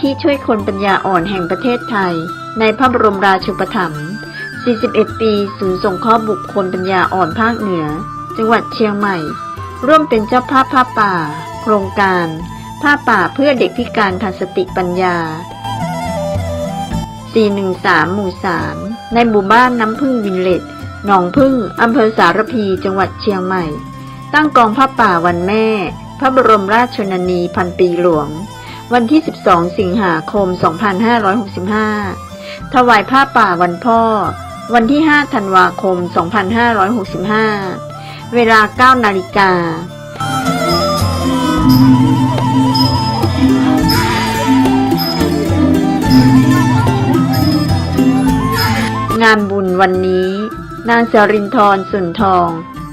ธิช่วยคนปัญญาอ่อนแห่งประเทศไทย ในพระบรมราชูปถัมภ์ 41 ปี ศูนย์สงเคราะห์บุคคลปัญญาอ่อนภาคเหนือ จังหวัดเชียงใหม่ ร่วมเป็นเจ้าภาพผ้าป่า โครงการ ผ้าป่าเพื่อเด็กพิการทางสติปัญญา 413 หมู่ 3 ในหมู่บ้านน้ำพึ่งวินเลตหนองพึ่งอำเภอสารพี จังหวัดเชียงใหม่ ตั้งกองผ้าป่าวันแม่ พระบรมราชชนนีพันปีหลวง วันที่ 12 สิงหาคม 2565 ถวายผ้าป่าวันพ่อ วันที่ 5 ธันวาคม 2565 เวลา 9 นาฬิกางานบุญวันนี้ นางสรินทรสุนทอง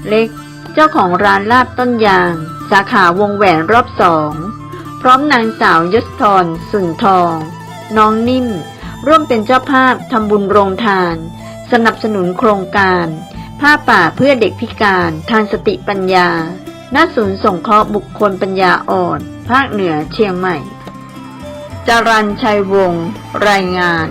เล็ก เจ้าของร้านลาบต้นยาง สาขาวงแหวนรอบสอง ร้อมนางสาวยศธรสุนทอง น้องนิ่ม ร่วมเป็นเจ้าภาพทำบุญโรงทาน สนับสนุนโครงการ ผ้าป่าเพื่อเด็กพิการทางสติปัญญา ณ ศูนย์สงเคราะห์บุคคลปัญญาอ่อน ภาคเหนือเชียงใหม่ จรันชัยวงศ์รายงาน